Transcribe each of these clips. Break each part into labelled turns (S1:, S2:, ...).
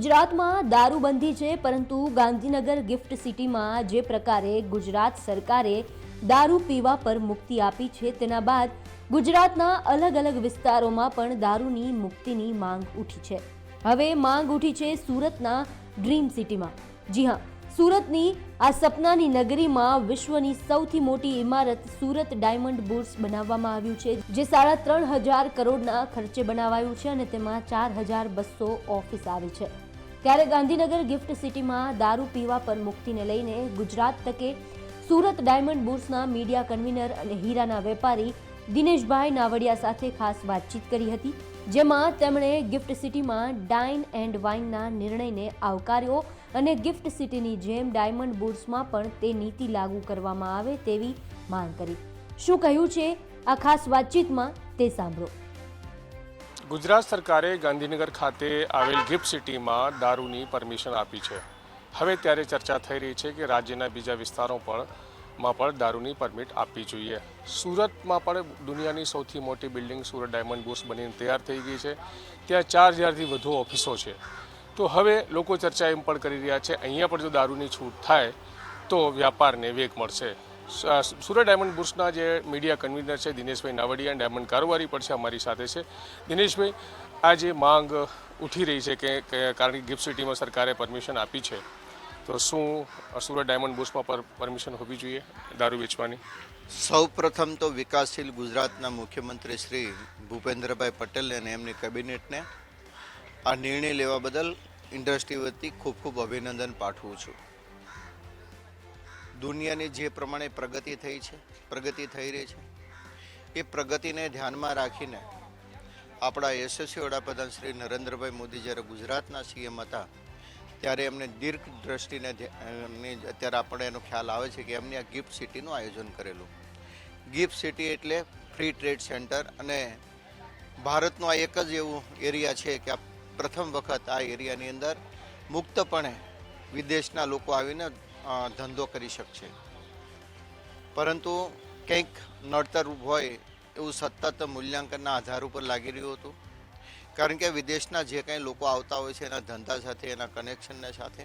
S1: ગુજરાતમાં દારૂબંધી છે, પરંતુ ગાંધીનગર ગિફ્ટ સિટીમાં જે પ્રકારે ગુજરાત સરકારે દારૂ પીવા પર મુક્તિ આપી છે, તેના બાદ ગુજરાતના અલગ અલગ વિસ્તારોમાં પણ દારૂની મુક્તિની માંગ ઉઠી છે. હવે માંગ ઉઠી છે સુરતના ડ્રીમ સિટીમાં. જી હા, સુરતની આ સપનાની નગરીમાં વિશ્વની સૌથી મોટી ઇમારત સુરત ડાયમંડ બુર્સ બનાવવામાં આવ્યું છે, જે સાડા ત્રણ હજાર કરોડના ખર્ચે બનાવાયું છે અને તેમાં ચાર હજાર બસો ઓફિસ આવી છે. ત્યારે ગાંધીનગર ગિફ્ટ સિટીમાં દારૂ પીવા પર મુક્તિને લઈને ગુજરાત તકે સુરત ડાયમંડ બુર્સના મીડિયા કન્વીનર અને હીરાના વેપારી દિનેશભાઈ નાવડિયા સાથે ખાસ વાતચીત કરી હતી, જેમાં તેમણે ગિફ્ટ સિટીમાં ડાઇન એન્ડ વાઇનના નિર્ણયને આવકાર્યો અને ગિફ્ટ સિટીની જેમ ડાયમંડ બુર્સમાં પણ તે નીતિ લાગુ કરવામાં આવે તેવી માંગ કરી. શું કહ્યું છે? આ ખાસ વાતચીતમાં તે સાંભળો.
S2: ગુજરાત સરકારે ગાંધીનગર ખાતે આવેલ ગિફ્ટ સિટીમાં દારૂની પરમિશન આપી છે. હવે ત્યારે ચર્ચા થઈ રહી છે કે રાજ્યના બીજા વિસ્તારો પણ માં પણ દારૂની પરમિટ આપવી જોઈએ. સુરતમાં પણ દુનિયાની સૌથી મોટી બિલ્ડિંગ સુરત ડાયમંડ બુર્સ બનીને તૈયાર થઈ ગઈ છે. ત્યાં ચાર હજારથી વધુ ઓફિસો છે. તો હવે લોકો ચર્ચા એમ પણ કરી રહ્યા છે, અહીંયા પણ જો દારૂની છૂટ થાય તો વ્યાપારને વેગ મળશે. સુરત ડાયમંડ બુર્સના જે મીડિયા કન્વીનર છે દિનેશભાઈ નાવડિયા, ડાયમંડ કારોબારી પણ છે, અમારી સાથે છે. દિનેશભાઈ, આ જે માંગ ઉઠી રહી છે કે કારણ કે ગિફ્ટ સિટીમાં સરકારે પરમિશન આપી છે, તો શું સુરત ડાયમંડ બુર્સમાં પર, પરમિશન હોવી જોઈએ, દારૂ વેચવાની?
S3: સૌ પ્રથમ તો વિકાસશીલ ગુજરાતના મુખ્યમંત્રી શ્રી ભૂપેન્દ્રભાઈ પટેલ અને એમની કેબિનેટને આ નિર્ણય લેવા બદલ ઇન્ડસ્ટ્રી વતી ખૂબ ખૂબ અભિનંદન પાઠવું છું. દુનિયાની જે પ્રમાણે પ્રગતિ થઈ છે, પ્રગતિ થઈ રહી છે, એ પ્રગતિને ધ્યાનમાં રાખીને આપણા યશસ્વી વડાપ્રધાન શ્રી નરેન્દ્રભાઈ મોદી જ્યારે ગુજરાતના સીએમ હતા, ત્યારે એમને દીર્ઘ દ્રષ્ટિને અત્યારે આપણે એનો ખ્યાલ આવે છે કે એમની આ ગિફ્ટ સિટીનું આયોજન કરેલું. ગિફ્ટ સિટી એટલે ફ્રી ટ્રેડ સેન્ટર અને ભારતનું આ એક જ એવું એરિયા છે કે આ પ્રથમ વખત આ એરિયાની અંદર મુક્તપણે વિદેશના લોકો આવીને ધંધો કરી શકશે. પરંતુ કંઈક નડતરરૂપ હોય એવું સતત મૂલ્યાંકનના આધાર ઉપર લાગી રહ્યું હતું. કારણ કે વિદેશના જે કંઈ લોકો આવતા હોય છે એના ધંધા સાથે, એના કનેક્શનને સાથે,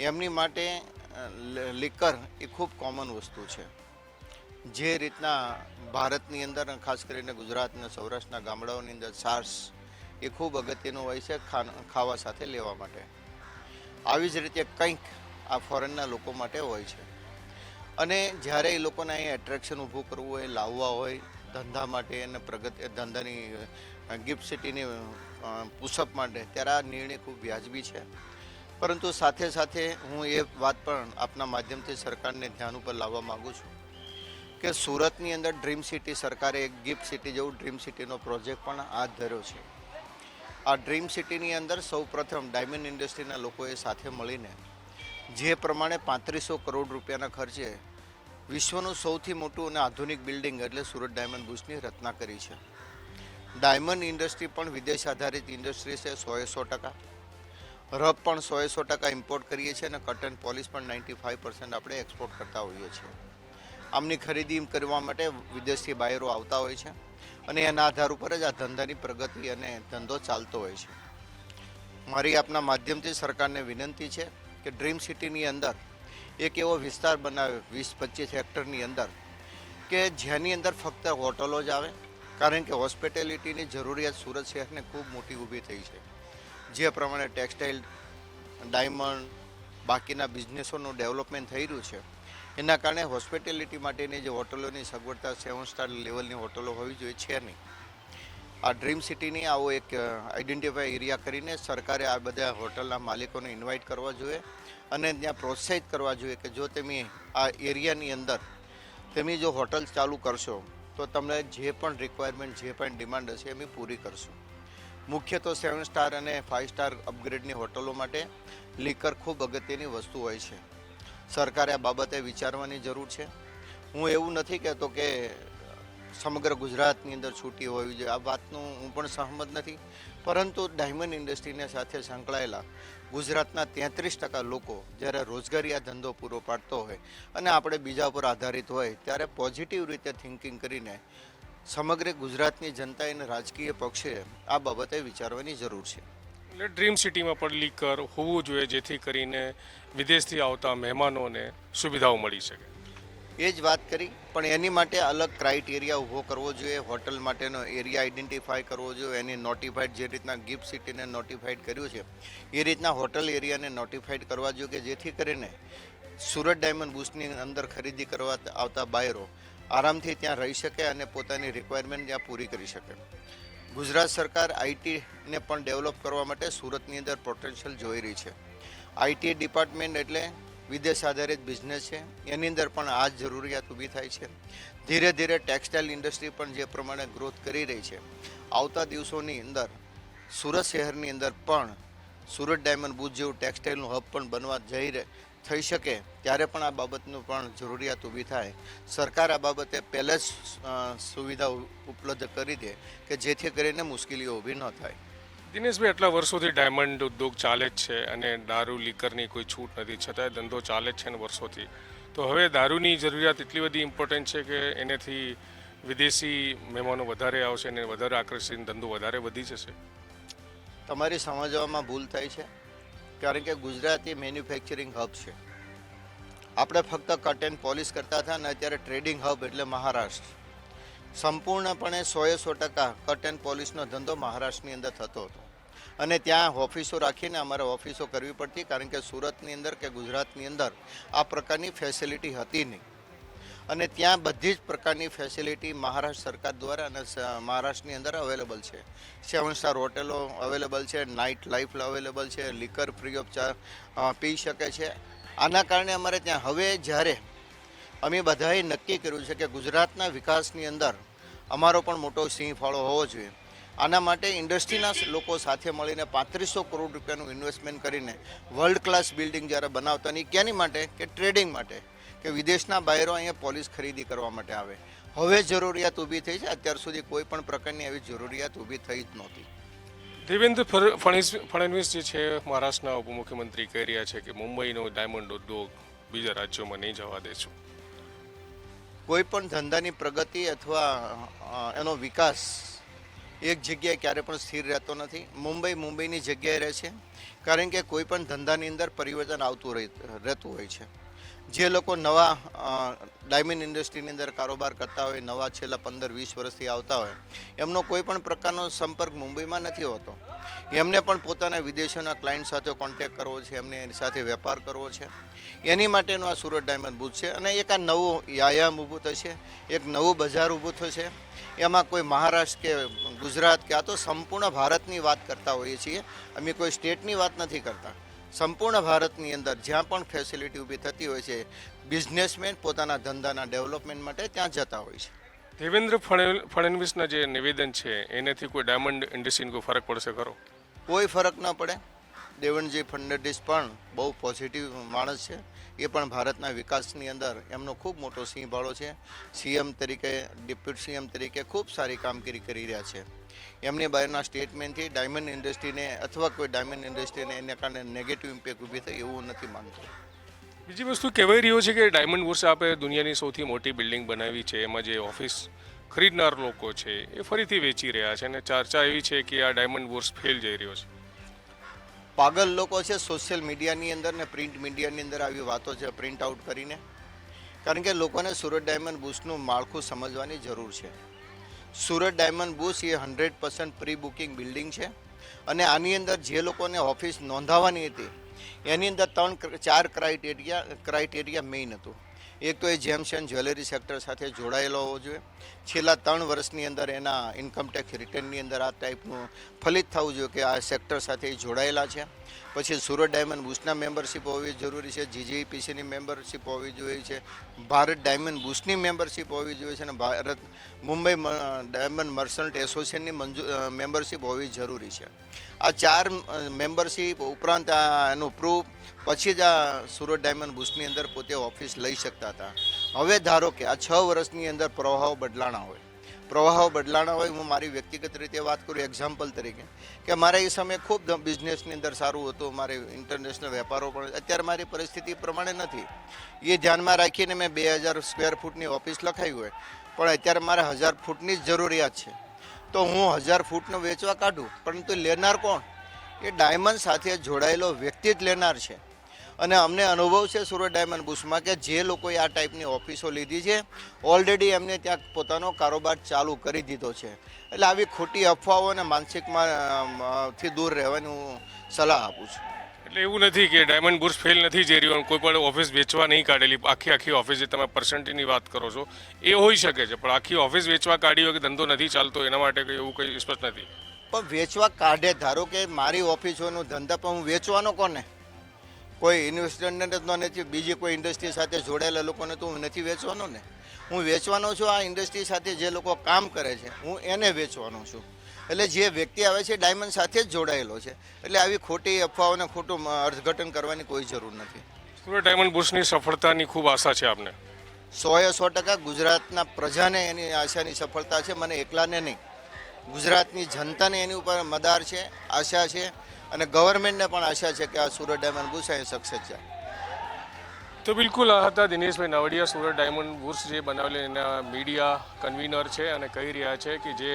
S3: એમની માટે લિકર એ ખૂબ કોમન વસ્તુ છે. જે રીતના ભારતની અંદર, ખાસ કરીને ગુજરાતના સૌરાષ્ટ્રના ગામડાઓની અંદર સાર્સ એ ખૂબ અગત્યનું હોય છે ખાવા સાથે લેવા માટે. આવી જ રીતે કંઈક આ ફોરેનના લોકો માટે હોય છે. અને જ્યારે એ લોકોને અહીં એટ્રેક્શન ઊભું કરવું હોય, લાવવા હોય, ધંધા માટે અને પ્રગતિ ધંધાની ગિફ્ટ સિટીની પુષઅપ માટે, ત્યારે આ નિર્ણય ખૂબ વ્યાજબી છે. પરંતુ સાથે સાથે હું એ વાત પણ આપના માધ્યમથી સરકારને ધ્યાન ઉપર લાવવા માગું છું કે સુરતની અંદર ડ્રીમ સિટી સરકારે એક ગિફ્ટ સિટી જેવું ડ્રીમ સિટીનો પ્રોજેક્ટ પણ હાથ ધર્યો છે. આ ડ્રીમ સિટીની અંદર સૌ પ્રથમ ડાયમંડ ઇન્ડસ્ટ્રીના લોકોએ સાથે મળીને જે પ્રમાણે પાંત્રીસો કરોડ રૂપિયાના ખર્ચે વિશ્વનું સૌથી મોટું અને આધુનિક બિલ્ડિંગ એટલે સુરત ડાયમંડ બુશની રચના કરી છે. ડાયમંડ ઇન્ડસ્ટ્રી પણ વિદેશ આધારિત ઇન્ડસ્ટ્રી છે, સોએ સો ટકા. રબ પણ સોએ સો ટકા ઇમ્પોર્ટ કરીએ છીએ અને કટન પોલિશ પણ નાઇન્ટી ફાઇવ પર્સન્ટ આપણે એક્સપોર્ટ કરતા હોઈએ છીએ. આમની ખરીદી કરવા માટે વિદેશથી બાયરો આવતા હોય છે અને એના આધાર ઉપર જ આ ધંધાની પ્રગતિ અને ધંધો ચાલતો હોય છે. મારી આપના માધ્યમથી સરકારને વિનંતી છે કે ડ્રીમ સિટીની અંદર એક એવો વિસ્તાર બનાવે વીસ, પચીસ હેક્ટરની અંદર, કે જેની અંદર ફક્ત હોટલો જ આવે, કારણ કે હોસ્પિટેલિટીની જરૂરિયાત સુરત શહેરને ખૂબ મોટી ઊભી થઈ છે. જે પ્રમાણે ટેક્સટાઇલ, ડાયમંડ, બાકીના બિઝનેસોનું ડેવલપમેન્ટ થઈ રહ્યું છે, એના કારણે હોસ્પિટેલિટી માટેની જે હોટલોની સગવડતા સેવન સ્ટાર લેવલની હોટલો હોવી જોઈએ, છે નહીં. આ ડ્રીમ સિટીની આવો એક આઈડેન્ટિફાઈ એરિયા કરીને સરકારે આ બધા હોટલના માલિકોને ઇન્વાઇટ કરવા જોઈએ અને ત્યાં પ્રોત્સાહિત કરવા જોઈએ કે જો તમે આ એરિયાની અંદર તમે જો હોટલ ચાલુ કરશો, તો તમને જે પણ રિક્વાયરમેન્ટ જે પણ ડિમાન્ડ હશે એમ પૂરી કરશું. મુખ્ય તો સેવન સ્ટાર અને ફાઇવ સ્ટાર અપગ્રેડની હોટલો માટે લીકર ખૂબ અગત્યની વસ્તુ હોય છે. સરકારે આ બાબતે વિચારવાની જરૂર છે. હું એવું નથી કહેતો કે સમગ્ર ગુજરાતની અંદર છૂટી હોવી જોઈએ આ વાતનું હું પણ સહમત નથી. પરંતુ ડાયમંડ ઇન્ડસ્ટ્રીને સાથે સંકળાયેલા ગુજરાતના તેત્રીસ ટકા લોકો જ્યારે રોજગારી આ ધંધો પૂરો પાડતો હોય અને આપણે બીજા પર આધારિત હોય ત્યારે પોઝિટિવ રીતે થિંકિંગ કરીને સમગ્ર ગુજરાતની જનતા અને રાજકીય પક્ષે આ બાબતે વિચારવાની જરૂર છે.
S2: એટલે ડ્રીમ સિટીમાં પણ લીકર હોવું જોઈએ જેથી કરીને વિદેશથી આવતા મહેમાનોને સુવિધાઓ મળી શકે.
S3: એ જ વાત કરી, પણ એની માટે અલગ ક્રાઇટેરિયા ઊભો કરવો જોઈએ, હોટલ માટેનો એરિયા આઇડેન્ટિફાય કરવો જોઈએ, એની નોટિફાઈડ જે રીતના ગિફ્ટ સિટીને નોટિફાઈડ કર્યું છે, એ રીતના હોટલ એરિયાને નોટિફાઈડ કરવા જોઈએ કે જેથી કરીને સુરત ડાયમંડ બુસ્ટની અંદર ખરીદી કરવા આવતા બાયરો આરામથી ત્યાં રહી શકે અને પોતાની રિક્વાયરમેન્ટ ત્યાં પૂરી કરી શકે. ગુજરાત સરકાર આઈટીને પણ ડેવલપ કરવા માટે સુરતની અંદર પોટેન્શિયલ જોઈ રહી છે. આઈટી ડિપાર્ટમેન્ટ એટલે વિદેશ આધારિત બિઝનેસ છે. એની અંદર પણ આ જ જરૂરિયાત ઊભી થાય છે. ધીરે ધીરે ટેક્સટાઇલ ઇન્ડસ્ટ્રી પણ જે પ્રમાણે ગ્રોથ કરી રહી છે, આવતા દિવસોની અંદર સુરત શહેરની અંદર પણ સુરત ડાયમંડ બુથ જેવું ટેક્સટાઇલનું હબ પણ બનવા જઈ રહે, થઈ શકે ત્યારે પણ આ બાબતનું પણ જરૂરિયાત ઊભી થાય. સરકાર આ બાબતે પહેલે જ સુવિધા ઉપલબ્ધ કરી દે કે જેથી કરીને મુશ્કેલીઓ ઊભી ન થાય.
S2: દિનેશભાઈ, આટલા વર્ષોથી ડાયમંડ ઉદ્યોગ ચાલે જ છે અને દારૂ, લીકરની કોઈ છૂટ નથી, છતાંય ધંધો ચાલે જ છે ને વર્ષોથી. તો હવે દારૂની જરૂરિયાત એટલી બધી ઇમ્પોર્ટન્ટ છે કે એનેથી વિદેશી મહેમાનો વધારે આવશે અને વધારે આકર્ષિત, ધંધો વધારે વધી જશે?
S3: તમારી સમજવામાં ભૂલ થાય છે, કારણ કે ગુજરાત એ મેન્યુફેક્ચરિંગ હબ છે. આપણે ફક્ત કટ એન્ડ પોલિશ કરતા હતા ને અત્યારે ટ્રેડિંગ હબ એટલે મહારાષ્ટ્ર. સંપૂર્ણપણે સોએ સો ટકા કટ એન્ડ પોલિશનો ધંધો મહારાષ્ટ્રની અંદર થતો હતો. અને ત્યાં ઓફિસો રાખીને અમારે ઓફિસો કરવી પડતી, કારણ કે સુરતની અંદર કે ગુજરાતની અંદર આ પ્રકારની ફેસિલિટી હતી નહીં. અને ત્યાં બધી જ પ્રકારની ફેસિલિટી મહારાષ્ટ્ર સરકાર દ્વારા અને મહારાષ્ટ્રની અંદર અવેલેબલ છે. સેવન સ્ટાર હોટેલો અવેલેબલ છે નાઇટ લાઈફ અવેલેબલ છે લિકર ફ્રી ઓફ ચાર પી શકે છે. આના કારણે અમારે ત્યાં હવે જ્યારે અમે બધાએ નક્કી કર્યું છે કે ગુજરાતના વિકાસની અંદર અમારો પણ મોટો સિંહ ફાળો હોવો જોઈએ. આના માટે ઇન્ડસ્ટ્રીના લોકો સાથે મળીને પાંત્રીસો કરોડ રૂપિયાનું ઇન્વેસ્ટમેન્ટ કરીને વર્લ્ડ ક્લાસ બિલ્ડિંગ જ્યારે બનાવતા નહીં ક્યાંની માટે? કે ટ્રેડિંગ માટે. કે વિદેશના બાયરો અહીંયા પોલીસ ખરીદી કરવા માટે આવે. હવે જરૂરિયાત ઊભી થઈ છે. અત્યાર સુધી કોઈ પણ પ્રકારની એવી જરૂરિયાત ઊભી થઈ જ નહોતી.
S2: દેવેન્દ્ર ફડણવીસ જે છે મહારાષ્ટ્રના ઉપમુખ્યમંત્રી કહી રહ્યા છે કે મુંબઈનો ડાયમંડ ઉદ્યોગ બીજા રાજ્યોમાં નહીં જવા દેશું.
S3: કોઈ પણ ધંધાની પ્રગતિ અથવા એનો વિકાસ એક જગ્યાએ ક્યારે પણ સ્થિર રહેતો નથી. મુંબઈ મુંબઈની જગ્યાએ રહે છે. કારણ કે કોઈ પણ ધંધાની અંદર પરિવર્તન આવતું રહે- રહેતું હોય છે. જે લોકો નવા ડાયમંડ ઇન્ડસ્ટ્રીની અંદર કારોબાર કરતા હોય, નવા છેલ્લા પંદર વીસ વર્ષથી આવતા હોય, એમનો કોઈ પણ પ્રકારનો સંપર્ક મુંબઈમાં નથી હોતો. એમને પણ પોતાના વિદેશોના ક્લાયન્ટ સાથે કોન્ટેક્ટ કરવો છે, એમને એની સાથે વેપાર કરવો છે. એની માટેનો આ સુરત ડાયમંડ બૂથ છે અને એક આ નવું યાયામ ઊભું થશે, એક નવું બજાર ઊભું થશે. એમાં કોઈ મહારાષ્ટ્ર કે ગુજરાત કે આ તો સંપૂર્ણ ભારતની વાત કરતા હોઈએ છીએ. અમે કોઈ સ્ટેટની વાત નથી કરતા. સંપૂર્ણ ભારતની અંદર જ્યાં પણ ફેસિલિટી ઊભી થતી હોય છે બિઝનેસમેન પોતાના ધંધાના ડેવલપમેન્ટ માટે ત્યાં જતા હોય છે.
S2: દેવેન્દ્ર ફડણ- ફડણવીસના જે નિવેદન છે એનાથી કોઈ ડાયમંડ ઇન્ડસ્ટ્રીને કોઈ ફરક પડશે ખરો?
S3: કોઈ ફરક ન પડે. દેવનજી ફડણવીસ પણ બહુ પોઝિટિવ માણસ છે. એ પણ ભારતના વિકાસની અંદર એમનો ખૂબ મોટો સિંહ ફાળો છે. સીએમ તરીકે, ડેપ્યુટી સીએમ તરીકે ખૂબ સારી કામગીરી કરી રહ્યા છે. એમની બહારના સ્ટેટમેન્ટથી ડાયમંડ ઇન્ડસ્ટ્રીને અથવા કોઈ ડાયમંડ ઇન્ડસ્ટ્રીને એને કારણે નેગેટિવ ઇમ્પેક્ટ ઊભી થઈ એવું નથી માનતો.
S2: બીજી વસ્તુ કહેવાઈ રહ્યો છે કે ડાયમંડ બુર્સ આપે દુનિયાની સૌથી મોટી બિલ્ડિંગ બનાવી છે. એમાં જે ઓફિસ ખરીદનાર લોકો છે એ ફરીથી વેચી રહ્યા છે અને ચર્ચા એવી છે કે આ ડાયમંડ બુર્સ ફેલ જઈ રહ્યો છે.
S3: પાગલ લોકો છે સોશિયલ મીડિયાની અંદર ને પ્રિન્ટ મીડિયાની અંદર આવી વાતો છે પ્રિન્ટ આઉટ કરીને. કારણ કે લોકોને સુરત ડાયમંડ બુશનું માળખું સમજવાની જરૂર છે. સુરત ડાયમંડ બુશ એ hundred percent pre booking building છે અને આની અંદર જે લોકોને ઓફિસ નોંધાવવાની હતી, એની અંદર ત્રણ, ચાર ક્રાઇટેરિયા ક્રાઇટેરિયા મેઇન હતું. એક તો એ જેમ્સ એન્ડ જ્વેલરી સેક્ટર સાથે જોડાયેલો હોવો જોઈએ. છેલ્લા ત્રણ વર્ષની અંદર એના ઇન્કમટેક્સ રિટર્નની અંદર આ ટાઈપનું ફલિત થવું જોઈએ કે આ સેક્ટર સાથે જોડાયેલા છે. પછી સુરત ડાયમંડ બુશના મેમ્બરશિપ હોવી જરૂરી છે જીજીપીસીની મેમ્બરશિપ હોવી જોઈએ છે, ભારત ડાયમંડ બુશની મેમ્બરશીપ હોવી જોઈએ છે અને ભારત મુંબઈ ડાયમંડ મર્સન્ટ એસોસિએશનની મંજૂ મેમ્બરશિપ હોવી જરૂરી છે. આ ચાર મેમ્બરશીપ ઉપરાંત આ એનું પ્રૂફ પછી જ આ સુરત ડાયમંડ બુશની અંદર પોતે ઓફિસ લઈ શકતા હતા. હવે ધારો કે આ છ વર્ષની અંદર પ્રવાહો બદલાણા હોય. પ્રવાહો બદલાણા હોય, હું મારી વ્યક્તિગત રીતે વાત કરું એક્ઝામ્પલ તરીકે, કે મારે એ સમયે ખૂબ બિઝનેસની અંદર સારું હતું, મારે ઇન્ટરનેશનલ વેપારો પણ, અત્યારે મારી પરિસ્થિતિ પ્રમાણે નથી. એ ધ્યાનમાં રાખીને મેં બે હજાર સ્ક્વેર ફૂટની ઓફિસ લખાવી હોય, પણ અત્યારે મારે હજાર ફૂટની જ જરૂરિયાત છે. તો હું હજાર ફૂટનું વેચવા કાઢું, પરંતુ લેનાર કોણ? એ ડાયમંડ સાથે જોડાયેલો વ્યક્તિ જ લેનાર છે. અને અમને અનુભવ છે સુરત ડાયમંડ બુશમાં કે જે લોકોએ આ ટાઈપની ઓફિસો લીધી છે ઓલરેડી એમને ત્યાં પોતાનો કારોબાર ચાલુ કરી દીધો છે. એટલે આવી ખોટી અફવાઓ અને માનસિકમાં થી દૂર રહેવાની હું સલાહ આપું છું.
S2: એટલે એવું નથી કે ડાયમંડ બુર્સ ફેલ નથી જઈ રહ્યું કોઈ પણ ઓફિસ વેચવા નહીં કાઢેલી આખી આખી ઓફિસ જે તમે પર્સન્ટેજની વાત કરો છો એ હોઈ શકે છે પણ આખી ઓફિસ વેચવા કાઢી હોય કે ધંધો નથી ચાલતો એના માટે કંઈ એવું કંઈ સ્પષ્ટ નથી.
S3: પણ વેચવા કાઢે ધારો કે મારી ઓફિસોનો ધંધા પણ હું વેચવાનો કોને? કોઈ ઇન્વેસ્ટરને જ નથી બીજી કોઈ ઇન્ડસ્ટ્રી સાથે જોડાયેલા લોકોને તો હું નથી વેચવાનો ને. હું વેચવાનો છું આ ઇન્ડસ્ટ્રી સાથે જે લોકો કામ કરે છે હું એને વેચવાનો છું. એટલે જે વ્યક્તિ આવે છે ડાયમંડ સાથે જ જોડાયેલો છે. એટલે આવી ખોટી અફવાઓને ખોટું અર્થઘટન કરવાની કોઈ જરૂર નથી.
S2: સુરત ડાયમંડ બુર્સની સફળતાની ખૂબ આશા છે આપને?
S3: સોએ સો ટકા ગુજરાતના પ્રજાને એની આશાની સફળતા છે મને એકલાને નહીં. ગુજરાતની જનતાને એની ઉપર મદાર છે આશા છે અને ગવર્મેન્ટને પણ આશા છે કે આ સુરત ડાયમંડ બુર્સ અહીં સક્સેસ છે.
S2: તો બિલકુલ આ હતા દિનેશભાઈ નાવડિયા, સુરત ડાયમંડ બુર્સ જે બનાવેલી એના મીડિયા કન્વીનર છે અને કહી રહ્યા છે કે જે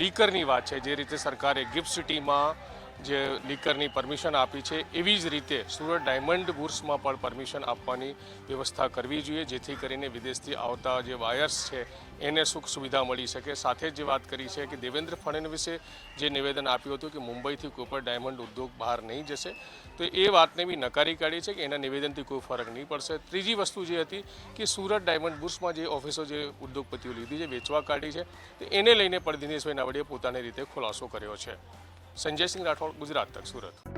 S2: લીકરની વાત છે, જે રીતે સરકારે ગિફ્ટ સિટીમાં જે લીકરની પરમિશન આપી છે, એવી જ રીતે સુરત ડાયમંડ બુર્સમાં પણ પરમિશન આપવાની વ્યવસ્થા કરવી જોઈએ, જેથી કરીને વિદેશથી આવતા જે વાયર્સ છે, એને સુખ સુવિધા મળી શકે. સાથે જ વાત કરી છે કે દેવેન્દ્ર ફડણવીસે જે નિવેદન આપ્યું હતું કે મુંબઈથી કોઈ પણ ડાયમંડ ઉદ્યોગ બહાર નહીં જશે, તો એ વાતને બી નકારી કાઢી છે કે એના નિવેદનથી કોઈ ફરક નહીં પડશે. ત્રીજી વસ્તુ જે હતી કે સુરત ડાયમંડ બુર્સમાં જે ઓફિસો જે ઉદ્યોગપતિઓ લીધી છે, વેચવા કાઢી છે એને લઈને પણ દિનેશભાઈ નાવડીએ પોતાની રીતે ખુલાસો કર્યો છે. સંજયસિંહ રાઠોડ ગુજરાત તક સુરત.